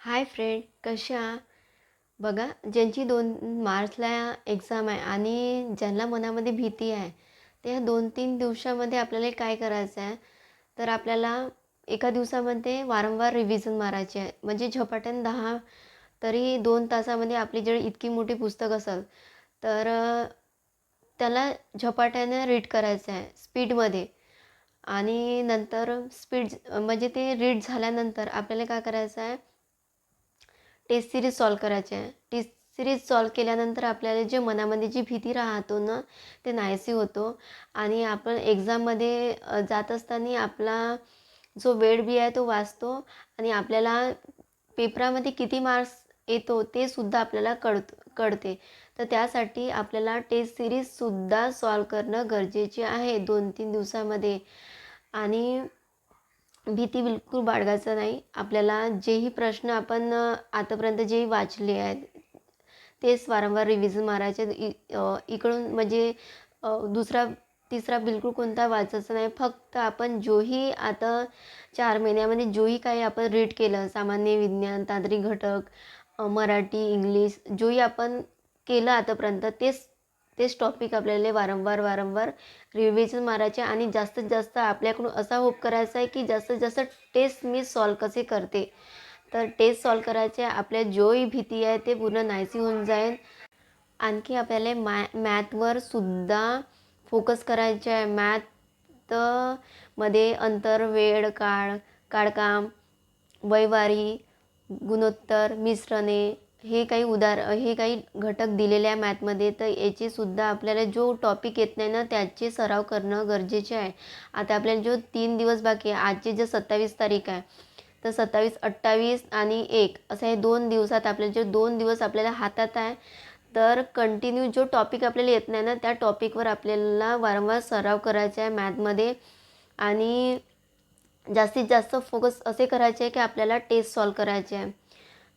Hi friend कशा? बघा ज्यांची दोन मार्चला एक्झाम आहे आणि ज्यांना मनामध्ये भीती आहे त्या दोन तीन दिवसामध्ये आपल्याला काय करायचं आहे तर आपल्याला एका दिवसामध्ये वारंवार रिव्हिजन मारायचे आहे. म्हणजे झपाट्यानं दहा तरी दोन तासामध्ये आपली जर इतकी मोठी पुस्तक असेल तर त्याला झपाट्यानं रीड करायचं आहे स्पीडमध्ये आणि नंतर स्पीड म्हणजे ते रीड झाल्यानंतर आपल्याला काय करायचं आहे टेस्ट सिरीज सॉल्व करायची. आहे टेस्ट सिरीज सॉल्व केल्यानंतर आपल्याला जे मनामध्ये जी भीती राहतो ना ते नाहीशी होतो. आणि आपण एक्झाममध्ये जात असताना आपला जो वेळ बी आहे तो वाचतो आणि आपल्याला पेपरामध्ये किती मार्क्स येतो ते सुद्धा आपल्याला कळत कळते. तर त्यासाठी आपल्याला टेस्ट सिरीजसुद्धा सॉल्व करणं गरजेचे आहे दोन तीन दिवसामध्ये. आणि भीती बिलकुल बाळगायचं नाही. आपल्याला जेही प्रश्न आपण आतापर्यंत जे वाचले आहेत तेच वारंवार रिव्हिजन मारायचे इ इकडून म्हणजे दुसरा तिसरा बिलकुल कोणता वाचायचा नाही. फक्त आपण जोही आता चार महिन्यामध्ये जोही काही आपण रीड केलं सामान्य विज्ञान तांत्रिक घटक मराठी इंग्लिश जोही आपण केलं आतापर्यंत तेच तेच टॉपिक आपल्याला वारंवार वारंवार रिव्हिजन मारायचे आणि जास्तीत जास्त आपल्याकडून असा होप करायचा आहे की जास्तीत जास्त टेस्ट मी सॉल्व कसे करते. तर टेस्ट सॉल्व करायचे आपल्या जोही भीती आहे ते पूर्ण नाहीशी होऊन जाईल. आणखी आपल्याला मॅ मॅथवर सुद्धा फोकस करायचे आहे. मॅथमध्ये अंतर वेळ काळ काळकाम वैवारी गुणोत्तर मिश्रणे हे काही उदार हे काही घटक दिलेले आहे मॅथमध्ये तर याचेसुद्धा आपल्याला जो टॉपिक येत नाही ना त्याचे सराव करणं गरजेचे आहे. आता आपल्याला जो तीन दिवस बाकी आहे आजची जे सत्तावीस तारीख आहे तर सत्तावीस अठ्ठावीस आणि एक असं हे दोन दिवसात आपल्याला जे दोन दिवस आपल्याला हातात आहे तर कंटिन्यू जो टॉपिक आपल्याला येत नाही ना त्या टॉपिकवर आपल्याला वारंवार सराव करायचा आहे मॅथमध्ये. आणि जास्तीत जास्त फोकस असे करायचे आहे की आपल्याला टेस्ट सॉल्व करायचे आहे.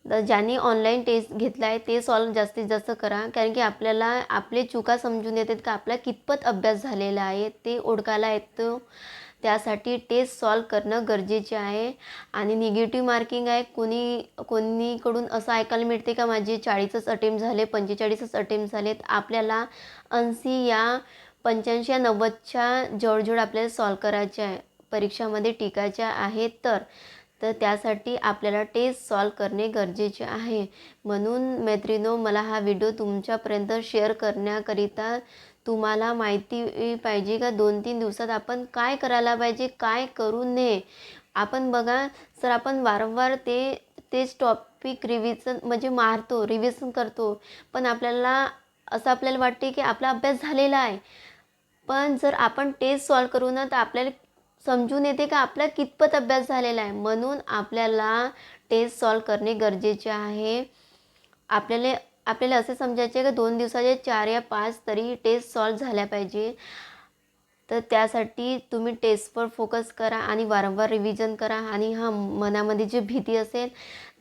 तर ज्यांनी ऑनलाईन टेस्ट घेतला आहे ते सॉल्व जास्तीत जास्त करा. कारण की आपल्याला आपले चुका समजून येतात का? आपला कितपत अभ्यास झालेला आहे ते ओळखायला येतो. त्यासाठी टेस्ट सॉल्व करणं गरजेचे आहे. आणि निगेटिव्ह मार्किंग आहे कोणी कोणीकडून असं ऐकायला मिळते का? माझे चाळीसच अटेम्प्ट झाले पंचेचाळीसच अटेम्प्ट झालेत. आपल्याला ऐंशी या पंच्याऐंशी या नव्वदच्या जवळजवळ आपल्याला सॉल्व करायचे आहे. परीक्षामध्ये टिकायच्या आहेत तर तर त्यासाठी आपल्याला टेस्ट सॉल्व करणे गरजेचे आहे. म्हणून मैत्रिणो मला हा व्हिडिओ तुमच्यापर्यंत शेअर करण्याकरिता तुम्हाला माहिती पाहिजे का? दोन तीन दिवसात आपण काय करायला पाहिजे? काय करू नये? आपण बघा सर आपण वारंवार ते तेच टॉपिक रिव्हिजन म्हणजे मारतो रिव्हिजन करतो. पण आपल्याला असं आपल्याला वाटते की आपला अभ्यास झालेला आहे. पण जर आपण टेस्ट सॉल्व करू ना तर आपल्याला समजून येते का आपला कितपत अभ्यास झालेला आहे? म्हणून आपल्याला टेस्ट सॉल्व करणे गरजेचे आहे. आपल्याला आपल्याला असे समजायचे आहे दोन दिवसाचे चार या पाच तरी टेस्ट सॉल्व झाल्या पाहिजे. तर त्यासाठी तुम्ही टेस्टवर फोकस करा आणि वारंवार रिव्हिजन करा आणि हा मनामध्ये जी भीती असेल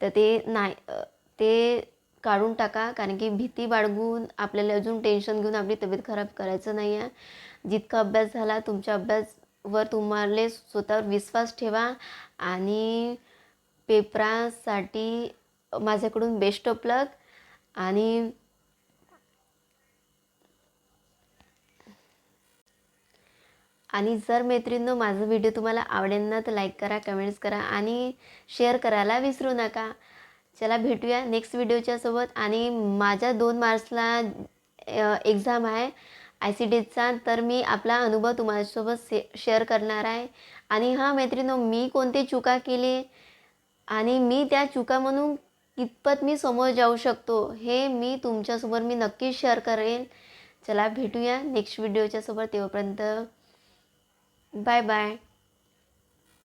तर ते नाही ते काढून टाका. कारण की भीती बाळगून आपल्याला अजून टेन्शन घेऊन आपली तब्येत खराब करायचं नाही आहे जितका अभ्यास झाला तुमचा अभ्यास वर तुम्हाला स्वतःवर विश्वास ठेवा आणि पेपरासाठी माझ्याकडून बेस्ट ऑफ लक आणि आणि जर मैत्रिणींनो माझा व्हिडिओ तुम्हाला आवडेल ना तर लाईक करा कमेंट्स करा आणि शेअर करायला विसरू नका. चला भेटूया नेक्स्ट व्हिडिओच्या सोबत. आणि माझ्या दोन मार्चला एक्झाम आहे. आय सी डीचा तर मी आपला अनुभव तुम्हासोबत से शेअर करणार आहे. आणि हां मैत्रिणो मी कोणती चुका केली? आणि मी त्या चुका म्हणून कितपत मी समोर जाऊ शकतो हे मी तुमच्यासोबत मी नक्कीच शेअर करेन. चला भेटूया नेक्स्ट व्हिडिओच्यासोबत तेव्हापर्यंत बाय बाय